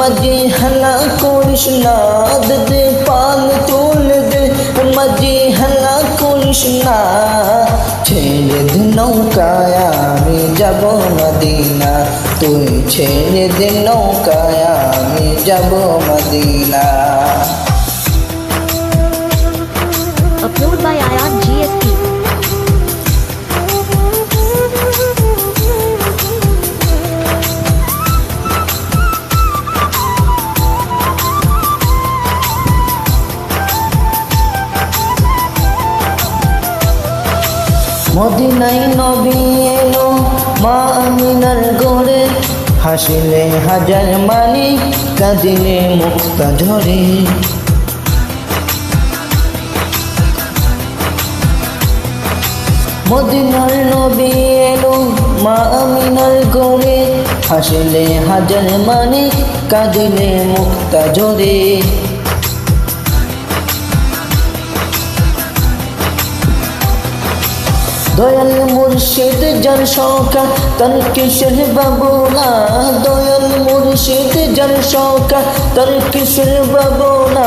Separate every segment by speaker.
Speaker 1: মাঝে হালা করিস না দে দে পাল তুলে দে মাঝে হালা করিস না ছেড়ে দে নৌকায় আমি যাব মদিনা তুই ছেড়ে দে নৌকায় আমি যাব মদিনা মদিনাই নবী এলো, মা আমিনার গড়ে হাসিলে হাজার মানি কাঁদিলে মুক্তা ঝরে। মদিনার নবী এলো, মা আমিনার গড়ে হাসিলে হাজার মানি কাঁদিলে মুক্তা ঝরে। দয়াল মুর্শিদ জন শৌকা তার কিসের বাবুনা দয়াল মুর্শিদ জন শৌকা তার কিসের বাবুনা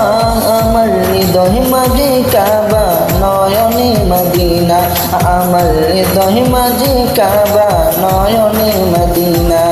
Speaker 1: আমার হৃদয় মাঝে কাবা, নয়নে মদিনা। আমার হৃদয় মাঝে কাবা, নয়নে মদিনা।